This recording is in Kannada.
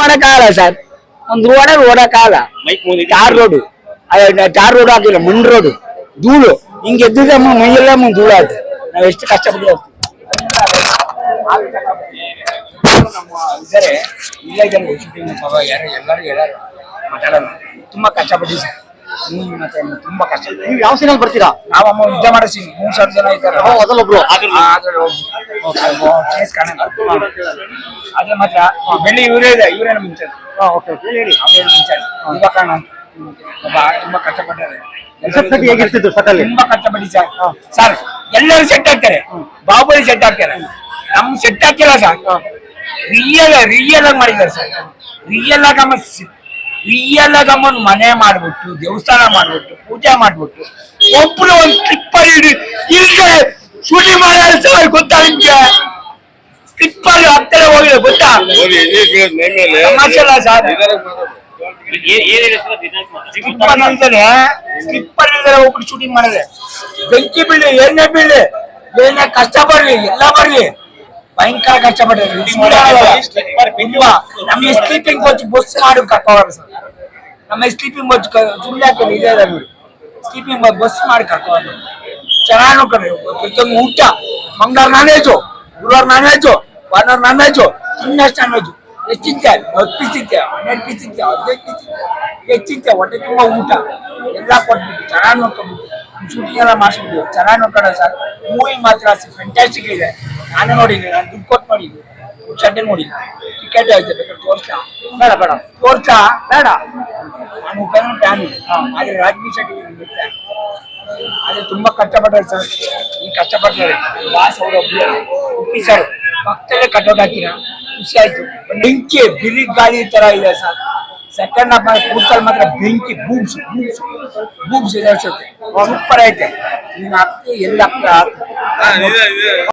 ಮಾಡಕ್ಕಾಗಲ್ಲ ಸರ್. ಒಂದ್ ರೋಡ ಓಡಕ್ಕಾಗಲ್ಲ. ಮುಂದೆ ಟಾರ್ ರೋಡು ಟಾರ್ ರೋಡ್ ಹಾಕಿಲ್ಲ ಮಣ್ ರೋಡು ಧೂಳು. ಹಿಂಗೆ ಎದ್ದಿದ್ರೆ ಮೈಯೆಲ್ಲ ಮುಂದೆ ಧೂಳು ಆಯ್ತು ನಾವ್ ಎಷ್ಟು ಕಷ್ಟಪಟ್ಟು ಇಲ್ಲ ಇದ್ದಾರೆ ಪಾಪ ಯಾರು ಎಲ್ಲರೂ ಹೇಳಾರ ಮಾತಾಡೋಣ ತುಂಬಾ ಕಷ್ಟಪಟ್ಟು ಸರ್. ಹ್ಮ್ ಮತ್ತೆ ತುಂಬಾ ಕಷ್ಟ. ನೀವು ಯಾವ ಸೀನಲ್ಲಿ ಬರ್ತೀರಾ? ನಾವಮ್ಮ ಯುದ್ಧ ಮಾಡೋ ಮಾಡಿಸಿ ಮೂರ್ ಸಾವಿರ ಜನ ಇದ್ದಾರೆ. ಓ, ಅದ್ರಲ್ಲೊಬ್ರು. ಅದ್ರಲ್ಲಿ ಒಬ್ರು. ಕೇಸ್ ಕಾಣಲ್ಲ. ಅದ್ರ ಮಾತ್ರ ಬೆಳ್ಳಿ ಇವರೇ ಇದೆ ಇವರೇನು ಮುಂಚೆ. Okay okay. ಹೇಳಿ ಮುಂಚೆ. ಇವಾಗ ಕಾರಣ ಅಂತ ಒಬ್ಬ ತುಂಬಾ ಕಷ್ಟಪಟ್ಟಿದ್ದಾರೆ. ಹೇಗಿರ್ತಿದ್ರು? ತುಂಬಾ ಕಷ್ಟಪಡಿ ಸರ್. ಸರ್ ಎಲ್ಲರೂ ಸೆಟ್ ಹಾಕ್ತಾರೆ. ಬಾಬುಲಿ ಸೆಟ್ ಹಾಕ್ತಾರೆ. ನಮ್ ಸೆಟ್ ಹಾಕಿಲ್ಲ ಸರ್. ರಿಯಲ್ ರಿಯಲ್ ಆಗಿ ಮಾಡಿದ್ದಾರೆ ಸರ್. ರಿಯಲ್ ಆಗಿ ರಿಯಲ್ ಆಗಿ ಅಮ್ಮನ್ ಮನೆ ಮಾಡ್ಬಿಟ್ಟು ದೇವಸ್ಥಾನ ಮಾಡ್ಬಿಟ್ಟು ಪೂಜೆ ಮಾಡ್ಬಿಟ್ಟು ಒಬ್ರು ಒಂದ್ ಟ್ರಿಪ್ಪರ್ ಇಡಿ ಇಲ್ದೆ ಶೂಟಿಂಗ್ ಮಾಡಿ ಗೊತ್ತಾ ನಿಮ್ಗೆ? ಟ್ರಿಪ್ಪರ್ ಹತ್ತಿರ ಹೋಗಿದೆ ಗೊತ್ತಾ? ಅಲ್ಲ ಸರ್ ಸ್ಲಿಪ್ಪರ್ ಇಲ್ದೇನೆ ಸ್ಲಿಪ್ಪರ್ ಇಲ್ದೇ ಒಬ್ರು ಶೂಟಿಂಗ್ ಮಾಡಿದ್ರೆ ಬೆಂಕಿ ಬೀಳಿ ಏನೇ ಬೀಳಿ ಏನೇ ಕಷ್ಟ ಬರ್ಲಿ ಎಲ್ಲ ಬರ್ಲಿ. ಭಯಂಕರ ಕಷ್ಟ ಪಡ್ರಿ ನಮಗೆ ಸ್ಲೀಪಿಂಗ್ ಕೋಚ್ ಬಸ್ ಮಾಡಿ ಕರ್ಕೋರು ಸರ್. ನಮ್ಮ ಸ್ಲೀಪಿಂಗ್ ಬಸ್ ಸುಳ್ಳು ಹಾಕಿ ಇದೆ ಸ್ಲೀಪಿಂಗ್ ಬಸ್ ಮಾಡಿ ಕರ್ಕೊಂಡು ಚೆನ್ನಾಗಿ ನೋಡ್ಕೊಂಡು ಪ್ರತಿಯೊಂದು ಊಟ ಮಂಗಳವಾರ ನಾನ್ ವೆಜ್ ಗುರುವಾರ ನಾನ್ ವೆಜ್ ಭಾನುವಾರ ನಾನ್ ವೆಜ್ ಇನ್ನಷ್ಟು ನಾನ್ ವೆಜ್ ಎಷ್ಟು ತಿಂತೆ ಹತ್ತು ಪೀಸ್ ತಿಂತೆ ಹನ್ನೆರಡು ಪೀಸ್ ತಿಂತೆ ಹದಿನೈದು ಪೀಸ್ ಎಷ್ಟು ತಿಂತೆ ಹೊಟ್ಟೆ ತುಂಬ ಊಟ. ಎಲ್ಲ ಕೊಟ್ಬಿಟ್ಟು ಚೆನ್ನಾಗಿ ನೋಡ್ಕೊಂಡ್ಬಿಟ್ಟು ಶೂಟಿಂಗ್ ಎಲ್ಲ ಮಾಡಿಸ್ಬಿಟ್ಟು ಚೆನ್ನಾಗಿ ನೋಡ್ಕೊಂಡ ಸರ್. ಮೂವಿ ಮಾತ್ರ ಫ್ಯಾಂಟಾಸ್ಟಿಕ್ ಇದೆ. ನಾನು ನೋಡಿದ್ದೀನಿ. ನಾನು ದುಡ್ಡು ಕೊಟ್ಟು ನೋಡಿದ್ದೀನಿ ಚಡ್ಡೆ ನೋಡಿ ಟಿಕೆಟ್ ಆಯ್ತು. ಬೇಕಾದ್ರೆ ತೋರ್ಸ್ಲಾ? ಬೇಡ ಬೇಡ. ತೋರ್ಸ್ಲಾ? ಬೇಡ. ನಾನು ಉಪೇಂದ್ರ ಫ್ಯಾನ್. ಆದ್ರೆ ರಾಜ್ಬಿ ಶೆಟ್ಟಿ ಬಿಟ್ಟೆ ಅದೇ ತುಂಬಾ ಕಷ್ಟಪಟ್ಟಾರೆ ಸರ್. ಈ ಕಷ್ಟಪಡ್ತಾರೆ ವಾಸ್ ಅವರು ಉಪ್ಪಿ ಸರ್, ಪಕ್ಕದಲ್ಲೇ ಕಟೌಟ್ ಹಾಕಿರ? ಖುಷಿ ಆಯ್ತು. ಬೆಂಕಿ ಬಿರಿ ಗಾಳಿ ತರ ಇದೆ ಸರ್. ಸೆಕೆಂಡ್ ಹಾಫ್ ಕೂತಲ್ಲಿ ಮಾತ್ರ ಬೆಂಕಿ ಬೂಮ್ಸ್ ಬೂಮ್ಸ್ ಬೂಮ್ಸ್ ಇದೆ ಸೂಪರ್ ಐತೆ. ನೀನ್ ಎಲ್ಲಿ ಎಲ್ಲ